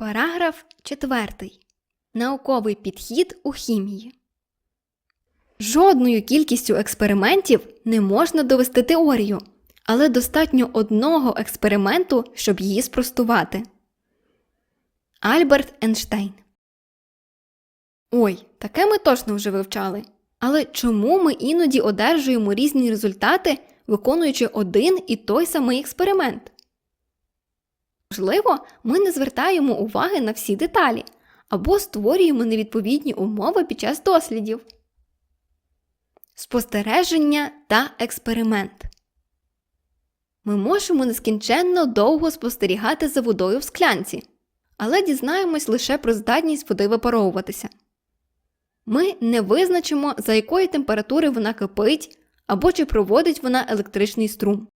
Параграф 4. Науковий підхід у хімії. Жодною кількістю експериментів не можна довести теорію, але достатньо одного експерименту, щоб її спростувати. Альберт Ейнштейн. Ой, таке ми точно вже вивчали. Але чому ми іноді одержуємо різні результати, виконуючи один і той самий експеримент? Можливо, ми не звертаємо уваги на всі деталі або створюємо невідповідні умови під час дослідів. Спостереження та експеримент. Ми можемо нескінченно довго спостерігати за водою в склянці, але дізнаємось лише про здатність води випаровуватися. Ми не визначимо, за якої температури вона кипить або чи проводить вона електричний струм.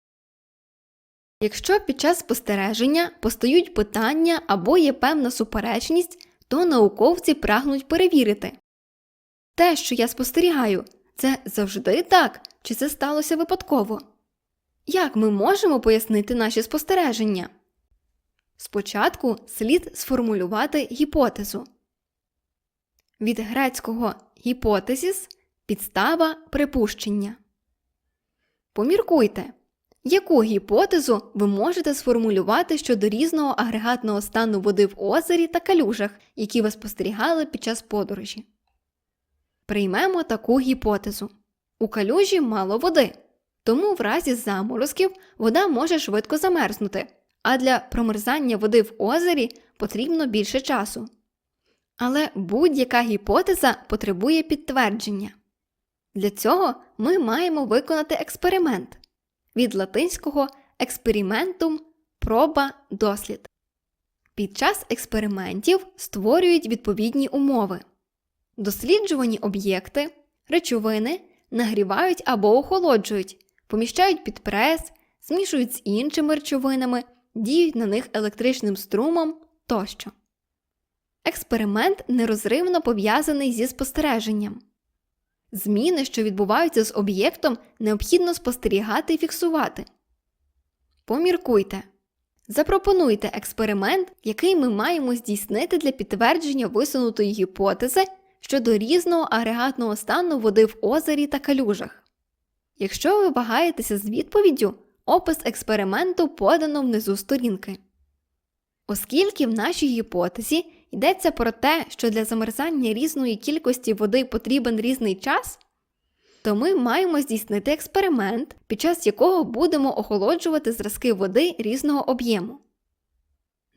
Якщо під час спостереження постають питання або є певна суперечність, то науковці прагнуть перевірити. Те, що я спостерігаю, це завжди так, чи це сталося випадково? Як ми можемо пояснити наші спостереження? Спочатку слід сформулювати гіпотезу. Від грецького гіпотезіс підстава припущення. Поміркуйте, яку гіпотезу ви можете сформулювати щодо різного агрегатного стану води в озері та калюжах, які ви спостерігали під час подорожі. Приймемо таку гіпотезу. У калюжі мало води, тому в разі заморозків вода може швидко замерзнути, а для промерзання води в озері потрібно більше часу. Але будь-яка гіпотеза потребує підтвердження. Для цього ми маємо виконати експеримент від латинського експериментум проба дослід. Під час експериментів створюють відповідні умови. Досліджувані об'єкти, речовини нагрівають або охолоджують, поміщають під прес, змішують з іншими речовинами, діють на них електричним струмом тощо. Експеримент нерозривно пов'язаний зі спостереженням. Зміни, що відбуваються з об'єктом, необхідно спостерігати і фіксувати. Поміркуйте. Запропонуйте експеримент, який ми маємо здійснити для підтвердження висунутої гіпотези щодо різного агрегатного стану води в озері та калюжах. Якщо ви вагаєтеся з відповіддю, опис експерименту подано внизу сторінки. Оскільки в нашій гіпотезі йдеться про те, що для замерзання різної кількості води потрібен різний час, то ми маємо здійснити експеримент, під час якого будемо охолоджувати зразки води різного об'єму.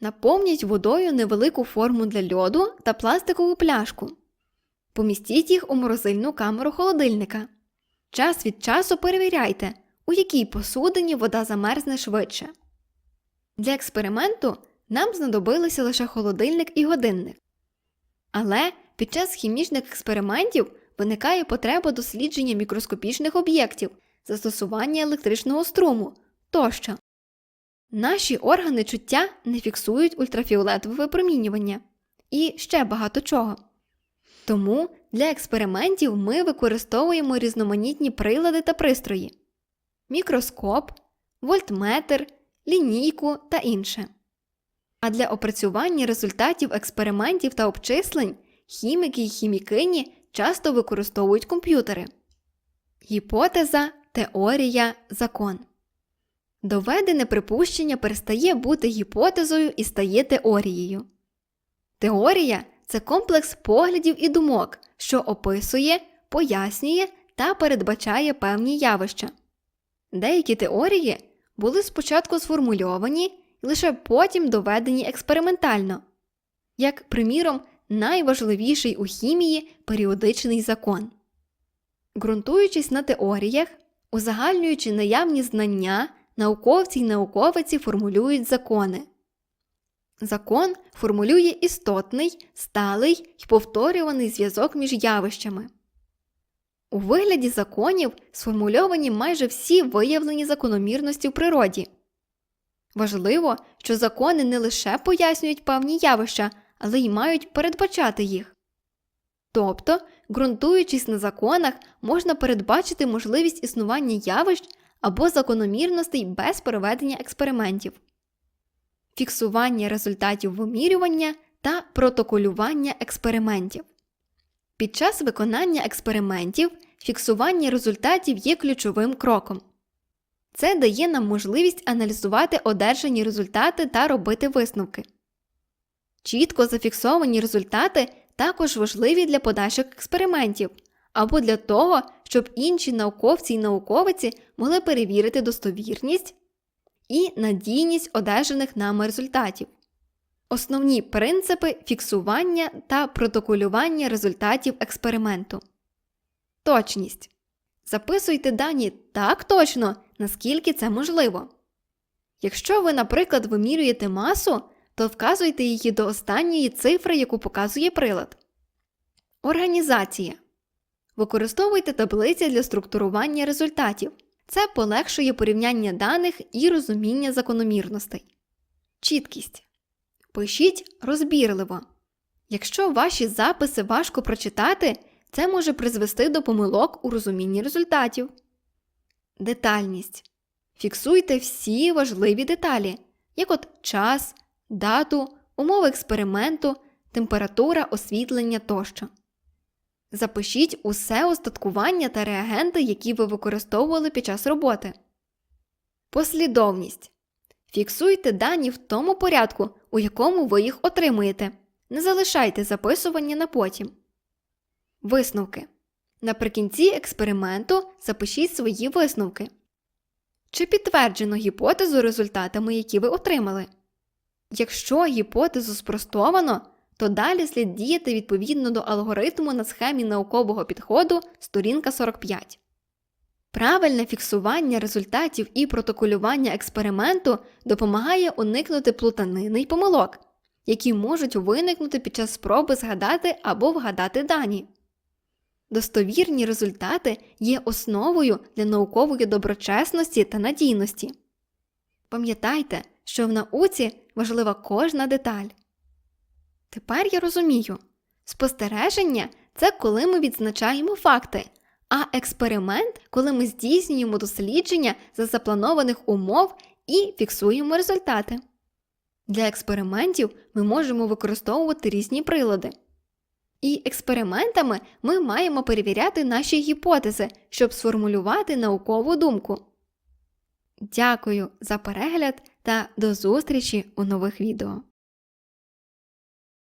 Наповніть водою невелику форму для льоду та пластикову пляшку. Помістіть їх у морозильну камеру холодильника. Час від часу перевіряйте, у якій посудині вода замерзне швидше. Для експерименту нам знадобилися лише холодильник і годинник. Але під час хімічних експериментів виникає потреба дослідження мікроскопічних об'єктів, застосування електричного струму тощо. Наші органи чуття не фіксують ультрафіолетове випромінювання і ще багато чого. Тому для експериментів ми використовуємо різноманітні прилади та пристрої мікроскоп, вольтметр, лінійку та інше. А для опрацювання результатів експериментів та обчислень хіміки й хімікині часто використовують комп'ютери. Гіпотеза, теорія, закон. Доведене припущення перестає бути гіпотезою і стає теорією. Теорія це комплекс поглядів і думок, що описує, пояснює та передбачає певні явища. Деякі теорії були спочатку сформульовані і лише потім доведені експериментально, як, приміром, найважливіший у хімії періодичний закон. Ґрунтуючись на теоріях, узагальнюючи наявні знання, науковці й науковиці формулюють закони. Закон формулює істотний, сталий й повторюваний зв'язок між явищами. У вигляді законів сформульовані майже всі виявлені закономірності в природі. Важливо, що закони не лише пояснюють певні явища, але й мають передбачати їх. Тобто, ґрунтуючись на законах, можна передбачити можливість існування явищ або закономірностей без проведення експериментів. фіксування результатів вимірювання та протоколювання експериментів. Під час виконання експериментів фіксування результатів є ключовим кроком. Це дає нам можливість аналізувати одержані результати та робити висновки. Чітко зафіксовані результати також важливі для подальших експериментів або для того, щоб інші науковці і науковиці могли перевірити достовірність і надійність одержаних нами результатів. Основні принципи фіксування та протоколювання результатів експерименту. Точність. Записуйте дані так точно, наскільки це можливо. Якщо ви, наприклад, вимірюєте масу, то вказуйте її до останньої цифри, яку показує прилад. Організація. Використовуйте таблиці для структурування результатів. Це полегшує порівняння даних і розуміння закономірностей. Чіткість. Пишіть розбірливо. Якщо ваші записи важко прочитати, це може призвести до помилок у розумінні результатів. Детальність. Фіксуйте всі важливі деталі, як от час, дату, умови експерименту, температура освітлення тощо. Запишіть усе остаткування та реагенти, які ви використовували під час роботи. Послідовність. Фіксуйте дані в тому порядку, у якому ви їх отримуєте. Не залишайте записування на потім. Висновки. Наприкінці експерименту запишіть свої висновки. Чи підтверджено гіпотезу результатами, які ви отримали? Якщо гіпотезу спростовано, то далі слід діяти відповідно до алгоритму на схемі наукового підходу сторінка 45. Правильне фіксування результатів і протоколювання експерименту допомагає уникнути плутанини й помилок, які можуть виникнути під час спроби згадати або вгадати дані. Достовірні результати є основою для наукової доброчесності та надійності. Пам'ятайте, що в науці важлива кожна деталь. Тепер я розумію, спостереження це коли ми відзначаємо факти, а експеримент, коли ми здійснюємо дослідження за запланованих умов і фіксуємо результати. Для експериментів ми можемо використовувати різні прилади. І експериментами ми маємо перевіряти наші гіпотези, щоб сформулювати наукову думку. Дякую за перегляд та до зустрічі у нових відео.